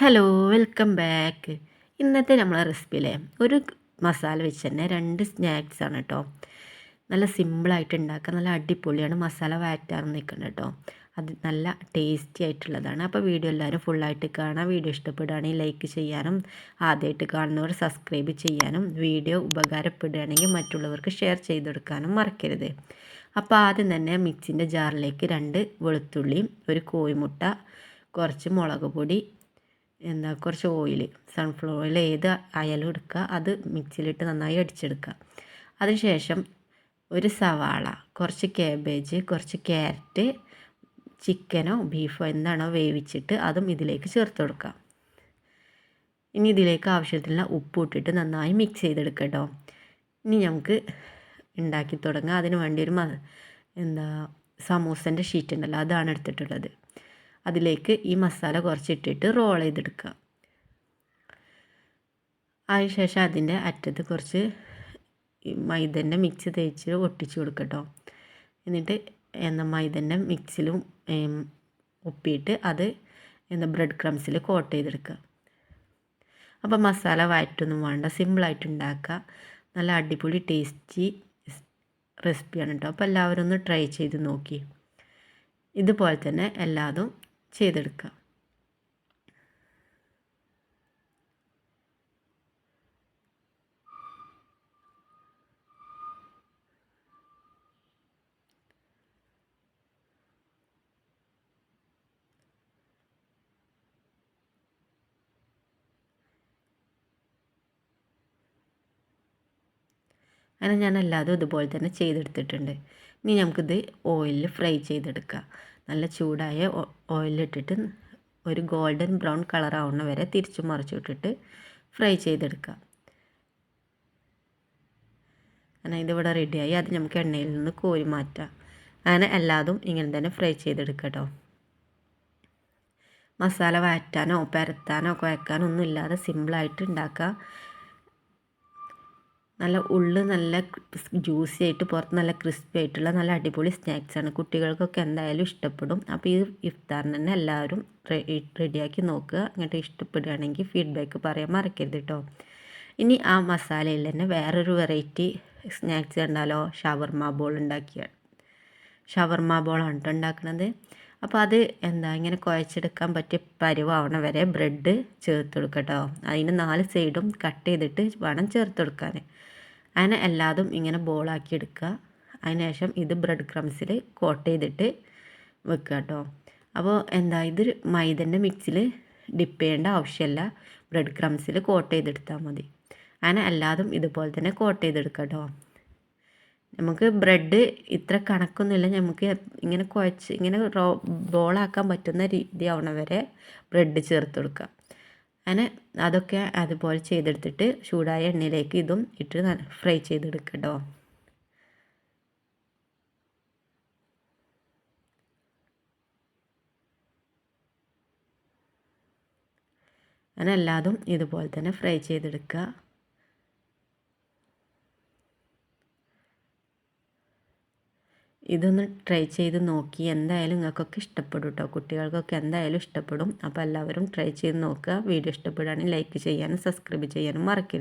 Hello welcome back ഇന്നത്തെ നമ്മളെ റെസിപ്പിയിലെ ഒരു മസാല വെച്ച് തന്നെ രണ്ട് സ്നാക്സ് ആണ് കേട്ടോ നല്ല സിമ്പിളായിട്ട് ഉണ്ടാക്കുക നല്ല അടിപൊളിയാണ് മസാല വഴറ്റാറ് നിൽക്കുന്നത് കേട്ടോ അത് നല്ല ടേസ്റ്റി ആയിട്ടുള്ളതാണ്. അപ്പോൾ വീഡിയോ എല്ലാവരും ഫുള്ളായിട്ട് കാണാം. വീഡിയോ ഇഷ്ടപ്പെടുകയാണെങ്കിൽ ലൈക്ക് ചെയ്യാനും ആദ്യമായിട്ട് കാണുന്നവർ സബ്സ്ക്രൈബ് ചെയ്യാനും വീഡിയോ ഉപകാരപ്പെടുകയാണെങ്കിൽ മറ്റുള്ളവർക്ക് ഷെയർ ചെയ്ത് കൊടുക്കാനും മറക്കരുത്. അപ്പോൾ ആദ്യം തന്നെ മിക്സിന്റെ ജാറിലേക്ക് രണ്ട് വെളുത്തുള്ളിയും ഒരു കോഴിമുട്ട കുറച്ച് മുളക് പൊടി എന്താ കുറച്ച് ഓയിൽ സൺഫ്ലവർ ഓയിൽ ഏത് ആയാലും എടുക്കുക. അത് മിക്സിയിലിട്ട് നന്നായി അടിച്ചെടുക്കുക. അതിനുശേഷം ഒരു സവാള കുറച്ച് കാബേജ് കുറച്ച് ക്യാരറ്റ് ചിക്കനോ ബീഫോ എന്താണോ വേവിച്ചിട്ട് അതും ഇതിലേക്ക് ചേർത്ത് കൊടുക്കുക. ഇനി ഇതിലേക്ക് ആവശ്യത്തിനുള്ള ഉപ്പ് ഇട്ടിട്ട് നന്നായി മിക്സ് ചെയ്തെടുക്കുക കേട്ടോ ഇനി നമുക്ക് ഉണ്ടാക്കി തുടങ്ങാം. അതിന് വേണ്ടി ഒരു എന്താ സമൂസന്റെ ഷീറ്റ് ഉണ്ടല്ലോ അതാണ് എടുത്തിട്ടുള്ളത്. അതിലേക്ക് ഈ മസാല കുറച്ചിട്ടിട്ട് റോൾ ചെയ്തെടുക്കുക അതിനുശേഷം അതിന്റെ അറ്റത്ത് കുറച്ച് മൈദന്റെ മിക്സ് തേച്ച് ഒട്ടിച്ചു കൊടുക്കട്ടോ. എന്നിട്ട് എന്ന മൈദന്റെ മിക്സിലും ഒപ്പിയിട്ട് അത് എന്താ ബ്രെഡ് ക്രംസിൽ കോട്ട് ചെയ്തെടുക്കുക അപ്പോൾ മസാല വയറ്റൊന്നും വേണ്ട സിമ്പിളായിട്ട് ഉണ്ടാക്കുക നല്ല അടിപൊളി ടേസ്റ്റി റെസിപ്പിയാണ് കേട്ടോ അപ്പോൾ എല്ലാവരും ഒന്ന് ട്രൈ ചെയ്ത് നോക്കി. ഇതുപോലെ തന്നെ എല്ലാതും ചെയ്തെടുക്കുക. അങ്ങനെ ഞാൻ എല്ലാതും ഇതുപോലെ തന്നെ ചെയ്തെടുത്തിട്ടുണ്ട്. ഇനി നമുക്കിത് ഓയിലിൽ ഫ്രൈ ചെയ്തെടുക്കാം നല്ല ചൂടായ ഓയിലിട്ടിട്ട് ഒരു ഗോൾഡൻ ബ്രൗൺ കളർ ആവുന്ന വരെ തിരിച്ചു മറിച്ചു ഇട്ടിട്ട് ഫ്രൈ ചെയ്തെടുക്കുക. അങ്ങനെ ഇതിവിടെ റെഡിയായി അത് നമുക്ക് എണ്ണയിൽ നിന്ന് കോരി മാറ്റാം. അങ്ങനെ എല്ലാതും ഇങ്ങനെ തന്നെ ഫ്രൈ ചെയ്തെടുക്കുക കേട്ടോ മസാല വഴറ്റാനോ പരത്താനോ കുഴക്കാനോ ഒന്നും ഇല്ലാതെ സിമ്പിളായിട്ട് ഉണ്ടാക്കുക. നല്ല ഉള്ളു നല്ല ജ്യൂസി ആയിട്ട് പുറത്ത് നല്ല ക്രിസ്പി ആയിട്ടുള്ള നല്ല അടിപൊളി സ്നാക്സാണ് കുട്ടികൾക്കൊക്കെ എന്തായാലും ഇഷ്ടപ്പെടും. അപ്പോൾ ഈ ഇഫ്താറിന് തന്നെ എല്ലാവരും റെഡിയാക്കി നോക്കുക. അങ്ങോട്ട് ഇഷ്ടപ്പെടുകയാണെങ്കിൽ ഫീഡ്ബാക്ക് പറയാൻ മറക്കരുത് കേട്ടോ ഇനി ആ മസാലയിൽ തന്നെ വേറൊരു വെറൈറ്റി സ്നാക്സ് കണ്ടാലോ? ഷവർമ ബോൾ ഉണ്ടാക്കിയ ഷവർമ ബോളാണ് ഉണ്ടാക്കുന്നത് അപ്പോൾ അത് എന്താ ഇങ്ങനെ കുഴച്ചെടുക്കാൻ പറ്റിയ പരുവാവണ വരെ ബ്രെഡ് ചേർത്ത് കൊടുക്കട്ടോ അതിന് നാല് സൈഡും കട്ട് ചെയ്തിട്ട് വേണം ചേർത്ത് കൊടുക്കാൻ. അങ്ങനെ എല്ലാതും ഇങ്ങനെ ബോളാക്കി എടുക്കുക. അതിനുശേഷം ഇത് ബ്രെഡ് ക്രംസിൽ കോട്ട് ചെയ്തിട്ട് വെക്കുക കേട്ടോ. അപ്പോൾ എന്താ ഇത് മൈദന്റെ മിക്സിൽ ഡിപ്പ് ചെയ്യേണ്ട ആവശ്യമില്ല. ബ്രെഡ് ക്രംസിൽ കോട്ട് ചെയ്തെടുത്താൽ മതി. അങ്ങനെ എല്ലാതും ഇതുപോലെ തന്നെ കോട്ട് ചെയ്തെടുക്കുക കേട്ടോ. നമുക്ക് ബ്രെഡ് ഇത്ര കണക്കൊന്നുമില്ല. നമുക്ക് ഇങ്ങനെ കുഴച്ച് ഇങ്ങനെ റോ ബോളാക്കാൻ പറ്റുന്ന രീതി ആവണ വരെ ബ്രെഡ് ചേർത്ത് കൊടുക്കുക. അങ്ങനെ അതൊക്കെ അതുപോലെ ചെയ്തെടുത്തിട്ട് ചൂടായ എണ്ണയിലേക്ക് ഇതും ഇട്ട് ഫ്രൈ ചെയ്തെടുക്കട്ടോ. കേട്ടോ അങ്ങനെ എല്ലാതും ഇതുപോലെ തന്നെ ഫ്രൈ ചെയ്തെടുക്കുക. ഇതൊന്ന് ട്രൈ ചെയ്ത് നോക്കി. എന്തായാലും നിങ്ങൾക്കൊക്കെ ഇഷ്ടപ്പെടും കേട്ടോ കുട്ടികൾക്കൊക്കെ എന്തായാലും ഇഷ്ടപ്പെടും. അപ്പോൾ എല്ലാവരും ട്രൈ ചെയ്ത് നോക്കുക. വീഡിയോ ഇഷ്ടപ്പെടുകയാണെങ്കിൽ ലൈക്ക് ചെയ്യാനും സബ്സ്ക്രൈബ് ചെയ്യാനും മറക്കരുത്.